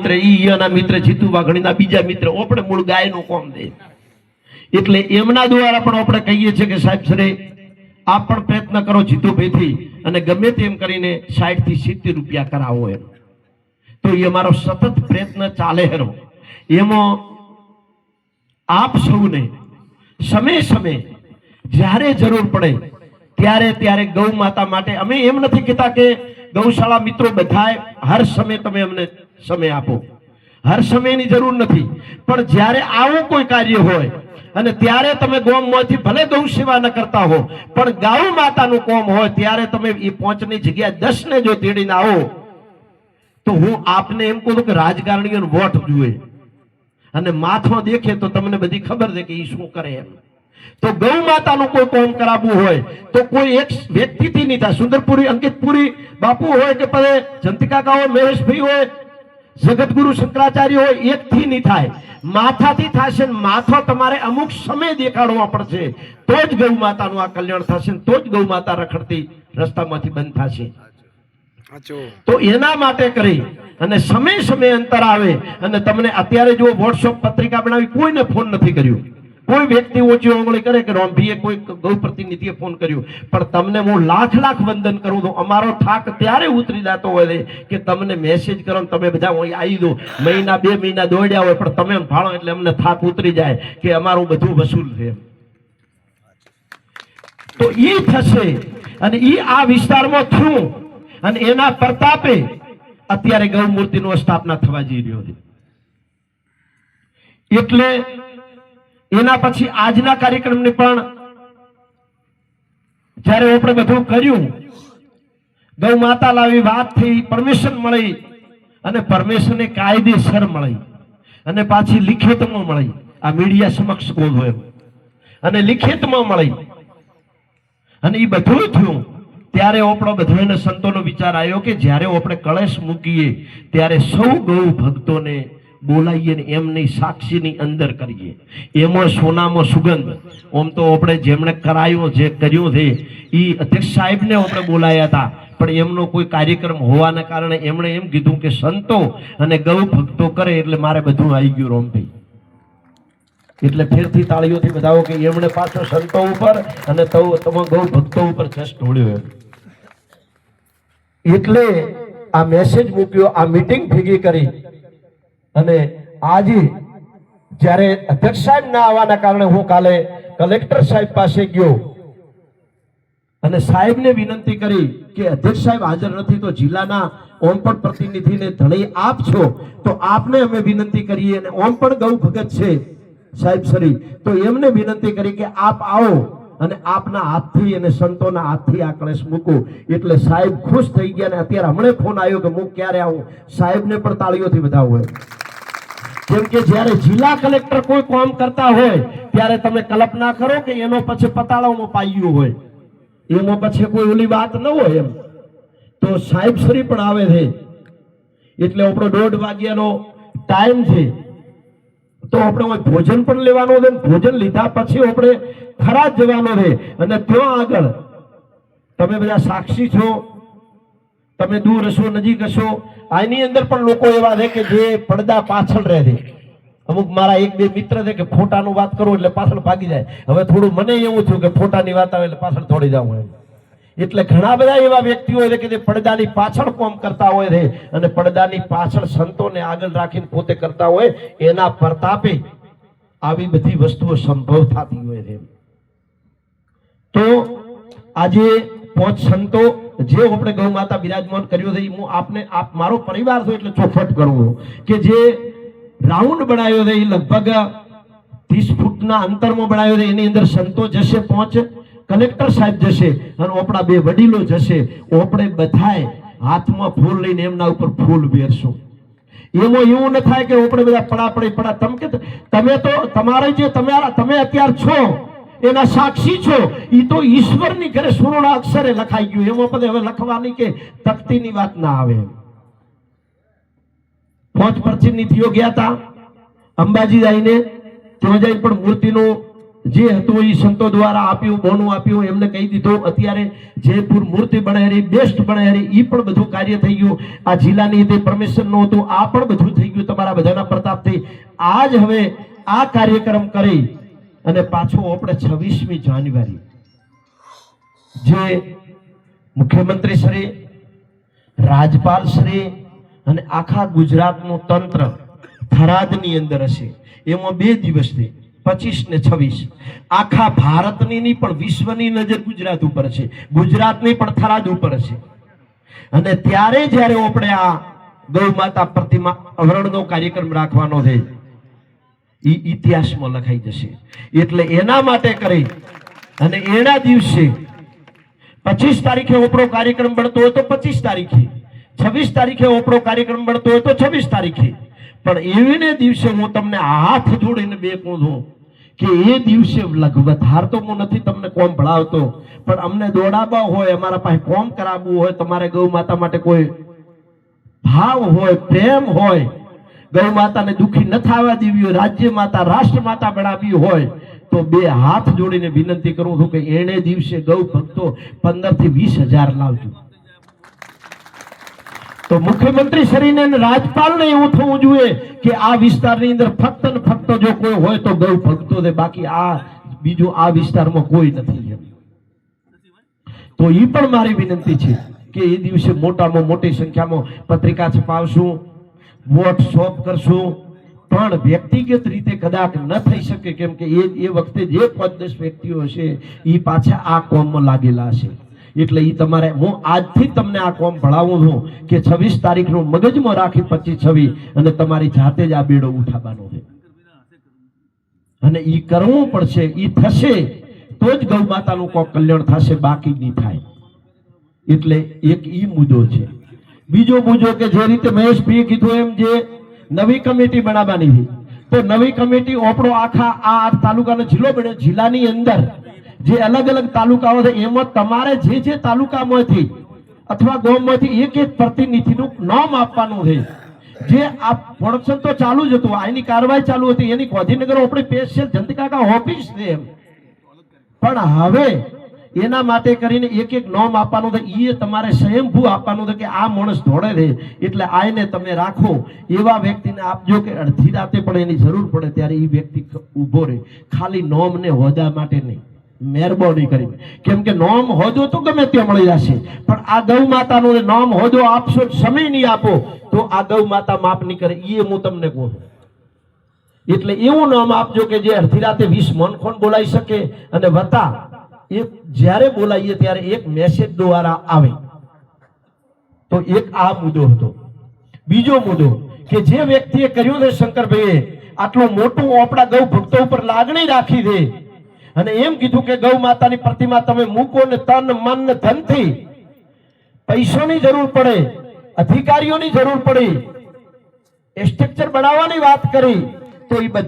મિત્ર ઈ એના મિત્ર જીતુ વાઘણીના બીજા મિત્ર. આપણે મૂળ ગાયનું કોમ દે. એટલે એમના દ્વારા પણ આપણે કહીએ છીએ કે સાહેબ સરે આપ પણ પ્રયત્ન કરો જીતુભાઈથી. અને ગમે તેમ કરીને સાઠથી સિત્તેર રૂપિયા કરાવો એમ. તો એ અમારો સતત પ્રયત્ન ચાલે હેરો એમાં આપ સૌને સમય સમય જ્યારે જરૂર પડે ત્યારે ત્યારે ગૌ માતા માટે અમે એમ નથી કહેતા કે ગૌશાળા મિત્રો બધાય હર સમય તમે અમને સમય આપો. હર સમયની જરૂર નથી. પણ જ્યારે આવું કોઈ કાર્ય હોય અને ત્યારે તમે ગોમમાંથી ભલે ગૌ સેવા ન કરતા હો, પણ ગૌ માતાનું કોમ હોય ત્યારે તમે એ પહોંચની જગ્યાએ દસને જો તેડીને આવો, તો હું આપને એમ કહું કે રાજકારણીઓનો વોટ જુએ. અને માથો દેખે તો તમને બધી ખબર છે કે એ શું કરે એમ. તો ગૌ માતાનું કોઈ કોમ કરાવવું હોય, તો કોઈ એક વ્યક્તિથી નહીં થાય. સુંદરપુરી, અંકિતપુરી બાપુ હોય કે પછી જંતિકાકા હોય મહેશભાઈ હોય જગતગુરુ શંકરાચાર્ય હોય એકથી નહીં થાય. માથાથી થશે માથો તમારે અમુક સમય દેખાડવા પડશે. તો જ ગૌ માતાનું આ કલ્યાણ થશે તો જ ગૌ માતા રખડતી રસ્તામાંથી બંધ થશે. તો એના માટે કરી અને સમય સમય અંતર આવે અને તમને અત્યારે જો વોટ્સઅપ પત્રિકા બનાવી કોઈને ફોન નથી કર્યો. કોઈ વ્યક્તિ ઓછી આંગળી કરે કે રોંભીએ કોઈ ગૌ પ્રતિનિધિએ ફોન કર્યો, પણ તમને હું લાખ લાખ વંદન કરું છું. અમારો થાક ત્યારે ઉતરી જતો હોય કે તમને મેસેજ કરો તમે બધા અહીં આવી દો મહિના, બે મહિના દોડ્યા હોય, પણ તમે ફાળો એટલે અમને થાક ઉતરી જાય કે અમારું બધું વસૂલ છે. તો એ થશે અને એ આ વિસ્તારમાં થયું અને એના પ્રતાપે અત્યારે ગૌમૂર્તિનો સ્થાપના થવા જઈ રહ્યો છે. એટલે એના પછી આજના કાર્યક્રમની પણ જ્યારે આપણે બધું કર્યું, ગૌ માતા લાવી વાત થઈ પરમિશન મળી અને પરમિશન કાયદેસર મળી અને પાછી લિખિતમાં મળી. આ મીડિયા સમક્ષ બોલો એમ અને લિખિતમાં મળી. અને એ બધું થયું ત્યારે આપણો બધાને સંતોનો વિચાર આવ્યો કે જ્યારે આપણે કળશ મૂકીએ ત્યારે સૌ ગૌ ભક્તોને બોલાવીએ ને એમની સાક્ષીની અંદર કરીએ. એમાં સોનામાં સુગંધ. ઓમ તો આપણે જેમણે કરાયું, જે કર્યું છે એ અધ્યક્ષ સાહેબને આપણે બોલાયા હતા. પણ એમનો કોઈ કાર્યક્રમ હોવાના કારણે એમણે એમ કીધું કે સંતો અને ગૌ ભક્તો કરે એટલે મારે બધું આવી ગયું રોમભાઈ એટલે ફેરથી તાળીઓથી બતાવો કે એમણે પાછો સંતો ઉપર અને તમે ગૌ ભક્તો ઉપર જસ ઢોળ્યો એટલે આ મેસેજ મૂક્યો, આ મીટિંગ ભેગી કરી. અને આજે જ્યારે અધ્યક્ષ સાહેબ ના આવવાના કારણે હું કાલે કલેક્ટર સાહેબ પાસે ગયો. અને સાહેબને વિનંતી કરી કે અધ્યક્ષ સાહેબ હાજર નથી તો જિલ્લાના ઓમ પણ પ્રતિનિધિને ધણી આપ છો, તો આપને અમે વિનંતી કરીએ અને ઓમ પણ ગૌ ભગત છે સાહેબ સરી. તો એમને વિનંતી કરી કે આપ આવો. અને આપના હાથથી અને સંતોના હાથથી આ કળશ મૂકો. એટલે સાહેબ ખુશ થઈ ગયા અને અત્યારે હમણે ફોન આવ્યો કે હું ક્યારે આવું? સાહેબને પણ તાળીઓથી વધાવવું હોય કેમ કે જ્યારે જિલ્લા કલેક્ટર કોઈ કામ કરતા હોય, ત્યારે તમે કલ્પના કરો કે એનો પછી પતાળામાં પાયું હોય. એમાં પછી કોઈ ઓલી વાત ન હોય એમ. તો સાહેબ શ્રી પણ આવે છે. એટલે આપણો દોઢ વાગ્યાનો ટાઈમ છે. તો આપણે ભોજન પણ લેવાનું છે ભોજન લીધા પછી આપણે ખરા જવાનો રહે. અને ત્યાં આગળ તમે બધા સાક્ષી છો, તમે દૂર હશો, નજીક હશો. આની અંદર પણ લોકો એવા છે કે જે પડદા પાછળ રહે છે. અમુક મારા એક બે મિત્ર છે કે ફોટાનું વાત કરું એટલે પાછળ ભાગી જાય. હવે થોડું મને એવું થયું કે ફોટાની વાત આવે એટલે પાછળ થોડી જાઉં એમ. એટલે ઘણા બધા એવા વ્યક્તિઓ છે કે જે પડદાની પાછળ કોમ કરતા હોય છે અને પડદાની પાછળ સંતોને આગળ રાખીને પોતે કરતા હોય, એના પ્રતાપે આવી બધી વસ્તુઓ સંભવ થતી હોય છે તો આજે પાંચ સંતો જે આપણે ગૌ માતા બિરાજમાન કર્યો છે, હું આપને, આપ મારો પરિવાર છો એટલે ચોખવટ કરું કે જે રાઉન્ડ બનાવ્યો છે, એ લગભગ ત્રીસ ફૂટના અંતરમાં બનાવ્યો છે, એની અંદર સંતો જશે પાંચ, કલેક્ટર સાહેબ જશે અને આપણા બે વડીલો જશે. આપણે બધાય હાથમાં ફૂલ લઈને એમના ઉપર ફૂલ વેરશું. એમાં એવું ન થાય કે આપણે બધા પડા પડી પડા તમે તમે તો, તમારે જે તમારા તમે અત્યાર છો એના સાક્ષી છો. એ તો ઈશ્વરની ઘરે સુવર્ણ અક્ષરે લખાઈ ગયું. એમાં પણ હવે લખવાની કે તકતીની વાત ના આવે. પાંચ થયો ગયા હતા અંબાજી જઈને ત્યાં જઈ પણ મૂર્તિનું જે હતું એ સંતો દ્વારા આપ્યું, બોનું આપ્યું, એમને કહી દીધું. અત્યારે જયપુર મૂર્તિ બનાવી બેસ્ટ બનાવી એ પણ બધું કાર્ય થઈ ગયું. આ જિલ્લાની તે પરમિશનનું હતું આ પણ બધું થઈ ગયું તમારા બધાના પ્રતાપથી. આજ હવે આ કાર્યક્રમ કરી અને પાછો આપણે છવ્વીસમી જાન્યુઆરી. જે મુખ્યમંત્રી શ્રી, રાજપાલ શ્રી અને આખા ગુજરાતનું તંત્ર થરાદની અંદર હશે. એમાં બે દિવસથી, પચીસ ને છવ્વીસ. આખા ભારતની નહીં, પણ વિશ્વની નજર ગુજરાત ઉપર છે. ગુજરાતની પણ થરાદ ઉપર છે અને ત્યારે જ્યારે આપણે આ ગૌ માતા પ્રતિમા અવરણનો કાર્યક્રમ રાખવાનો છે એ ઇતિહાસમાં લખાઈ જશે. એટલે એના માટે કરી અને એના દિવસે પચીસ તારીખે ઓપરો કાર્યક્રમ બનતો હોય તો પચીસ તારીખે, છવ્વીસ તારીખે ઓપરો કાર્યક્રમ બનતો હોય તો છવ્વીસ તારીખે. પણ એવીને દિવસે હું તમને હાથ જોડીને બે છું કે એ દિવસે લગ- વધારતો હું નથી તમને કોમ ભણાવતો, પણ અમને દોડાવવા હોય, અમારા પાસે કોમ કરાવવું હોય, તમારે ગૌ માતા માટે કોઈ ભાવ હોય, પ્રેમ હોય ગૌ માતાને દુઃખી ન થવા દેવી હોય, રાજ્ય માતા, રાષ્ટ્ર માતા બનાવી હોય, તો બે હાથ જોડીને વિનંતી કરું છું કે એણે દિવસે ગૌ ભક્તો પંદરથી વીસ હજાર લાવજો. તો મુખ્યમંત્રી શ્રીને રાજપાલને એવું થવું જોઈએ કે આ વિસ્તારની અંદર ફક્ત ને ફક્ત જો કોઈ હોય તો ગૌ ભક્તો છે બાકી આ બીજું આ વિસ્તારમાં કોઈ નથી તો એ પણ મારી વિનંતી છે કે એ દિવસે મોટામાં મોટી સંખ્યામાં પત્રિકા છપાવશું. વોટ શોપ કરશું. પણ વ્યક્તિગત રીતે કદાચ ન થઈ શકે, કેમ કે એ એ વખતે જે પાંચ દસ વ્યક્તિઓ હશે એ પાછા આ કોમમાં લાગેલા હશે. એટલે એ તમારે હું આજથી તમને આ કોમ ભણાવું છું કે છવ્વીસ તારીખનું મગજમાં રાખી પચીસ છવી અને તમારી જાતે જ આ બેડો ઉઠાવવાનો છે. અને એ કરવું પડશે એ થશે, તો જ ગૌ માતાનું કોઈ કલ્યાણ થશે, બાકી નહીં થાય. એટલે એક એ મુદ્દો છે. બીજો પૂછો કે જે રીતે મહેશભાઈએ કીધું એમ જે નવી કમિટી બનાવવાની છે. તો નવી કમિટી આપણો આખા આ તાલુકાનો જિલ્લો બને જિલ્લાની અંદર જે અલગ અલગ તાલુકાઓ છે, એમાં તમારે જે જે તાલુકામાંથી અથવા ગામમાંથી એક એક પ્રતિનિધિનું નામ આપવાનું છે. જે આ પ્રોડક્શન તો ચાલુ જ હતું. આની કાર્યવાહી ચાલુ હતી. એની ગાંધીનગર આપણી સ્પેશિયલ જંતકાકા ઓફિસ છે એમ. પણ હવે એના માટે કરીને એક એક નોમ આપવાનું એ તમારે સ્વયંભૂ આપવાનું કે આ માણસ ધોળે છે. એટલે આને તમે રાખો. એવા વ્યક્તિને આપજો કે અડધી રાતે પણ એની જરૂર પડે ત્યારે એ વ્યક્તિ ઊભો રહે. ખાલી નોમ હોદા માટે નહીં. મહેરબાની કરી કેમ કે નોમ હોજો તો ગમે ત્યાં મળી જશે. પણ આ ગૌ માતાનું નોમ હોજો આપશો, સમય નહીં આપો, તો આ ગૌ માતા માફ નહીં કરે. એ હું તમને કહું. એટલે એવું નામ આપજો કે જે અડધી રાતે વીસ મનખોન બોલાઈ શકે અને વતા એ જ્યારે બોલાઈએ ત્યારે એક મેસેજ દ્વારા આવે. તો એક આ મુદ્દો હતો. બીજો મુદ્દો કે જે વ્યક્તિએ કર્યું છે શંકરભાઈએ, આટલું મોટું આપણા ગૌ ભક્તો ઉપર લાગણી રાખી છે અને એમ કીધું કે ગૌ માતાની પ્રતિમા તમે મૂકો ને તન, મન ને ધનથી પૈસાની જરૂર પડે, અધિકારીઓની જરૂર પડી. સ્ટ્રક્ચર બનાવવાની વાત કરી, તો એ